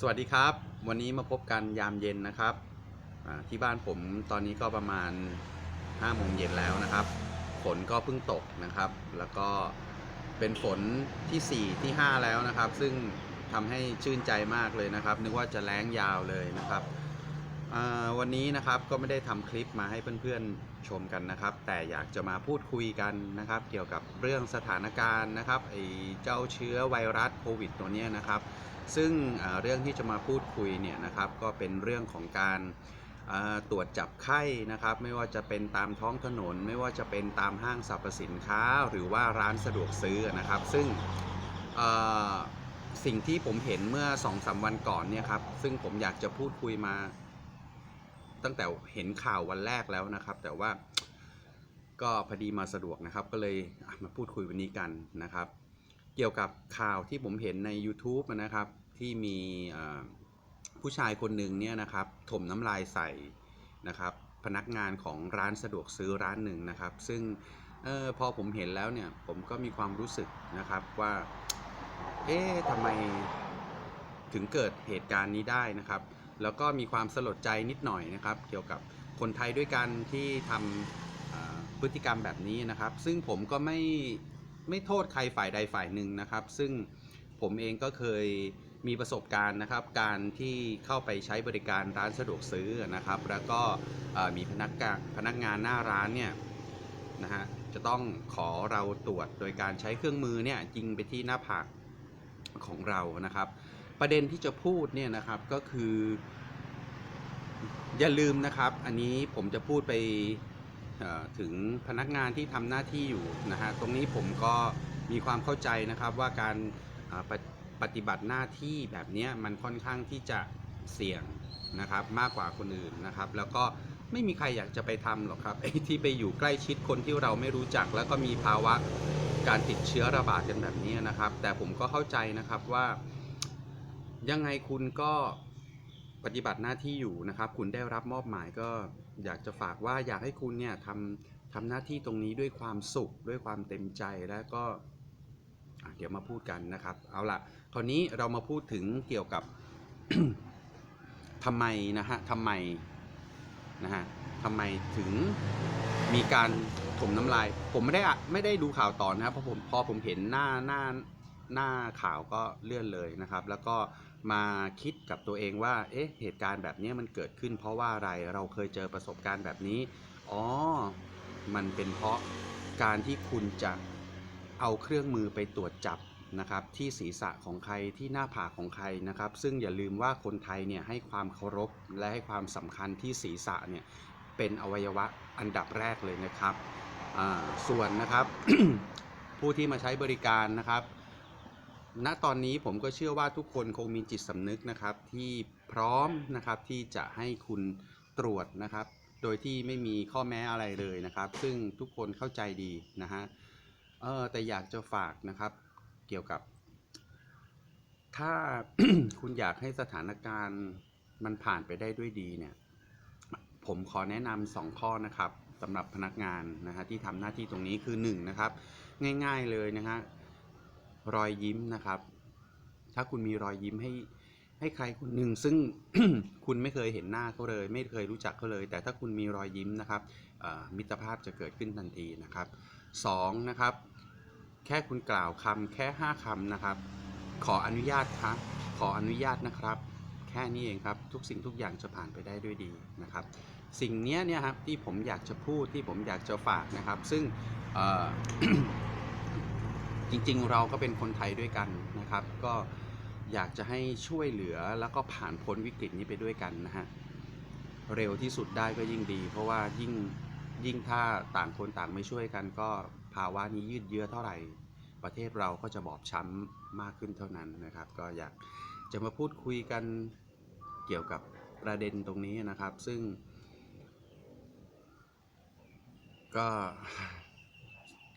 สวัสดีครับ วันนี้มาพบกันยามเย็นนะครับที่บ้านผมตอนนี้ก็ประมาณ5โมงเย็นแล้วนะครับ ฝนก็เพิ่งตกนะครับ แล้วก็เป็นฝนที่ 4 ที่ 5 แล้วนะครับ ซึ่งทำให้ชื่นใจมากเลยนะครับ นึกว่าจะแล้งยาวเลยนะครับ วันนี้นะครับก็ไม่ได้ทำคลิปมาให้เพื่อนๆชมกันนะครับ แต่อยากจะมาพูดคุยกันนะครับ เกี่ยวกับเรื่องสถานการณ์นะครับไอ้เจ้าเชื้อไวรัสโควิดตัวเนี้ยนะครับ ซึ่งเรื่องที่จะมาพูดคุยเนี่ยนะครับ ก็เป็นเรื่องของการตรวจจับไข้นะครับ ไม่ว่าจะเป็นตามท้องถนน ไม่ว่าจะเป็นตามห้างสรรพสินค้า หรือว่าร้านสะดวกซื้อนะครับ ซึ่งสิ่งที่ผมเห็นเมื่อ2อสวันก่อนเนี่ยครับซึ่งผมอยากจะพูดคุยมา ตั้งแต่เห็นข่าววันแรกแล้วนะครับ แต่ว่าก็พอดีมาสะดวกนะครับ ก็เลยมาพูดคุยวันนี้กันนะครับ เกี่ยวกับข่าวที่ผมเห็นใน YouTube นะครับที่มีผู้ชายคนหนึ่งเนี่ยนะครับถมน้ำลายใส่นะครับ พนักงานของร้านสะดวกซื้อร้านหนึ่งนะครับ ซึ่งออพอผมเห็นแล้วเนี่ยผมก็มีความรู้สึกนะครับว่า เอ๊ะทำไมถึงเกิดเหตุการณ์นี้ได้นะครับ แล้วก็มีความสลดใจนิดหน่อยนะครับ เกี่ยวกับคนไทยด้วยกันที่ทำพฤติกรรมแบบนี้นะครับ ซึ่งผมก็ไม่ไม่โทษใครฝ่ายใดฝ่ายหนึ่งนะครับ ซึ่งผมเองก็เคยมีประสบการณ์นะครับ การที่เข้าไปใช้บริการร้านสะดวกซื้อนะครับ แล้วก็มีพนักงานพนักงานหน้าร้านเนี่ยนะฮะจะต้องขอเราตรวจโดยการใช้เครื่องมือเนี่ยยิงไปที่หน้าผากของเรานะครับ ประเด็นที่จะพูดเนี่ยนะครับก็คือ อย่าลืมนะครับ อันนี้ผมจะพูดไปถึงพนักงานที่ทำหน้าที่อยู่นะฮะตรงนี้ผมก็มีความเข้าใจนะครับว่าการปฏิปฏิบัติหน้าที่แบบนี้มันค่อนข้างที่จะเสี่ยงนะครับมากกว่าคนอื่นนะครับ แล้วก็ไม่มีใครอยากจะไปทำหรอกครับไอ้ที่ไปอยู่ใกล้ชิดคนที่เราไม่รู้จัก แล้วก็มีภาวะการติดเชื้อระบาดกันแบบนี้นะครับ แต่ผมก็เข้าใจนะครับว่า ยังไงคุณก็ปฏิบัติหน้าที่อยู่นะครับ คุณได้รับมอบหมายก็อยากจะฝากว่าอยากให้คุณเนี่ยทำทำหน้าที่ตรงนี้ด้วยความสุขด้วยความเต็มใจแล้วก็เดี๋ยวมาพูดกันนะครับ เอาล่ะคราวนี้เรามาพูดถึงเกี่ยวกับทำไมนะฮะทำไมนะฮะทำไมถึงมีการถมน้ำลาย ผมไม่ได้อะไม่ได้ดูข่าวต่อนะครับเพราะผมพอผมเห็นหน้าหน้าหน้าข่าวก็เลื่อนเลยนะครับ แล้วก็ มาคิดกับตัวเองว่า เอ๊ะ เหตุการณ์แบบนี้มันเกิดขึ้น เพราะว่าอะไร เราเคยเจอประสบการณ์แบบนี้ อ๋อ มันเป็นเพราะการที่คุณจะเอาเครื่องมือไปตรวจจับนะครับที่ศีรษะของใครที่หน้าผากของใครนะครับ ซึ่งอย่าลืมว่าคนไทยเนี่ยให้ความเคารพและให้ความสำคัญที่ศีรษะเนี่ยเป็นอวัยวะอันดับแรกเลยนะครับ ส่วนนะครับผู้ที่มาใช้บริการนะครับ ณตอนนี้ผมก็เชื่อว่าทุกคนคงมีจิตสำนึกนะครับ ที่พร้อมนะครับที่จะให้คุณตรวจนะครับ โดยที่ไม่มีข้อแม้อะไรเลยนะครับ ซึ่งทุกคนเข้าใจดีนะฮะเออแต่อยากจะฝากนะครับ เกี่ยวกับ ถ้าคุณอยากให้สถานการณ์มันผ่านไปได้ด้วยดีเนี่ย ผมขอแนะนำสองข้อนะครับสำหรับพนักงานนะฮะที่ทำหน้าที่ตรงนี้คือหนึ่งนะครับ ง่ายๆเลยนะฮะ รอยยิ้มนะครับ ถ้าคุณมีรอยยิ้มให้ให้ใครคนหนึ่งซึ่งคุณไม่เคยเห็นหน้าเขาเลย ไม่เคยรู้จักเขาเลย แต่ถ้าคุณมีรอยยิ้มนะครับมิตรภาพจะเกิดขึ้นทันทีนะครับสองนะครับ แค่คุณกล่าวคำแค่ห้าคำนะครับ ขออนุญาตครับขออนุญาตนะครับ แค่นี้เองครับทุกสิ่งทุกอย่างจะผ่านไปได้ด้วยดีนะครับ สิ่งนี้เนี่ยครับที่ผมอยากจะพูดที่ผมอยากจะฝากนะครับ ซึ่ง จริง ๆ เราก็เป็นคนไทยด้วยกันนะครับ ก็อยากจะให้ช่วยเหลือแล้วก็ผ่านพ้นวิกฤตนี้ไปด้วยกันนะฮะเร็วที่สุดได้ก็ยิ่งดี เพราะว่ายิ่งยิ่งถ้าต่างคนต่างไม่ช่วยกัน ก็ภาวะนี้ยืดเยื้อเท่าไหร่ ประเทศเราก็จะบอบช้ำมากขึ้นเท่านั้นนะครับ ก็อยากจะมาพูดคุยกันเกี่ยวกับประเด็นตรงนี้นะครับ ซึ่ง ก็